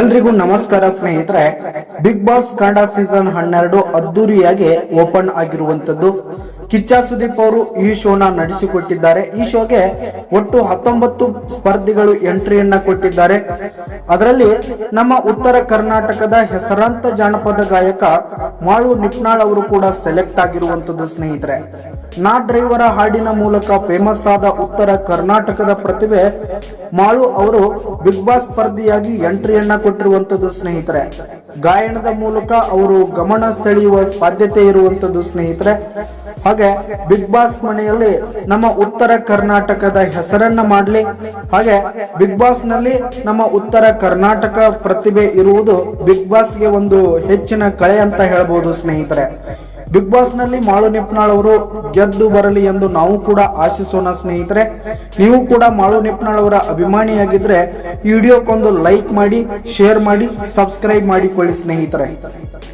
ಎಲ್ರಿಗೂ ನಮಸ್ಕಾರ ಸ್ನೇಹಿತರೆ ಬಿಗ್ ಬಾಸ್ ಕನ್ನಡ ಸೀಸನ್ ಹನ್ನೆರಡು ಅದ್ದೂರಿಯಾಗಿ ಓಪನ್ ಆಗಿರುವಂತದ್ದು ಕಿಚ್ಚ ಸುದೀಪ್ ಅವರು ಈ ಶೋನ ನಡೆಸಿಕೊಟ್ಟಿದ್ದಾರೆ. ಈ ಶೋಗೆ ಒಟ್ಟು ಹತ್ತೊಂಬತ್ತು ಸ್ಪರ್ಧಿಗಳು ಎಂಟ್ರಿಯನ್ನ ಕೊಟ್ಟಿದ್ದಾರೆ. ಅದರಲ್ಲಿ ನಮ್ಮ ಉತ್ತರ ಕರ್ನಾಟಕದ ಹೆಸರಾಂತ ಜಾನಪದ ಗಾಯಕ ಮಾಳು ನಿಪ್ನಾಳ್ ಅವರು ಕೂಡ ಸೆಲೆಕ್ಟ್ ಆಗಿರುವಂತದ್ದು ಸ್ನೇಹಿತರೆ. ನಾ ಡ್ರೈವರ ಹಾಡಿನ ಮೂಲಕ ಫೇಮಸ್ ಆದ ಉತ್ತರ ಕರ್ನಾಟಕದ ಪ್ರತಿಭೆ, ಮಾಳು ಅವರು ಬಿಗ್ ಬಾಸ್ ಸ್ಪರ್ಧಿಯಾಗಿ ಎಂಟ್ರಿಯನ್ನ ಕೊಟ್ಟಿರುವಂತದ್ದು ಸ್ನೇಹಿತರೆ. ಗಾಯನದ ಮೂಲಕ ಅವರು ಗಮನ ಸೆಳೆಯುವ ಸಾಧ್ಯತೆ ಇರುವಂತದ್ದು ಸ್ನೇಹಿತರೆ. ಹಾಗೆ ಬಿಗ್ ಬಾಸ್ ಮನೆಯಲ್ಲಿ ನಮ್ಮ ಉತ್ತರ ಕರ್ನಾಟಕದ ಹೆಸರನ್ನ ಮಾಡಲಿ. ಹಾಗೆ ಬಿಗ್ ಬಾಸ್ನಲ್ಲಿ ನಮ್ಮ ಉತ್ತರ ಕರ್ನಾಟಕ ಪ್ರತಿಭೆ ಇರುವುದು ಬಿಗ್ ಬಾಸ್ಗೆ ಒಂದು ಹೆಚ್ಚಿನ ಕಳೆ ಅಂತ ಹೇಳ್ಬೋದು ಸ್ನೇಹಿತರೆ. ಬಿಗ್ ಬಾಸ್ನಲ್ಲಿ ಮಾಳು ನಿಪ್ನಾಳ್ ಅವರು ಗೆದ್ದು ಬರಲಿ ಎಂದು ನಾವು ಕೂಡ ಆಶಿಸೋಣ, ಸ್ನೇಹಿತರೆ. ನೀವು ಕೂಡ ಮಾಳು ನಿಪ್ನಾಳ್ ಅವರ ಅಭಿಮಾನಿಯಾಗಿದ್ರೆ ವಿಡಿಯೋಕ್ಕೊಂದು ಲೈಕ್ ಮಾಡಿ, ಶೇರ್ ಮಾಡಿ, ಸಬ್ಸ್ಕ್ರೈಬ್ ಮಾಡಿಕೊಳ್ಳಿ, ಸ್ನೇಹಿತರೆ.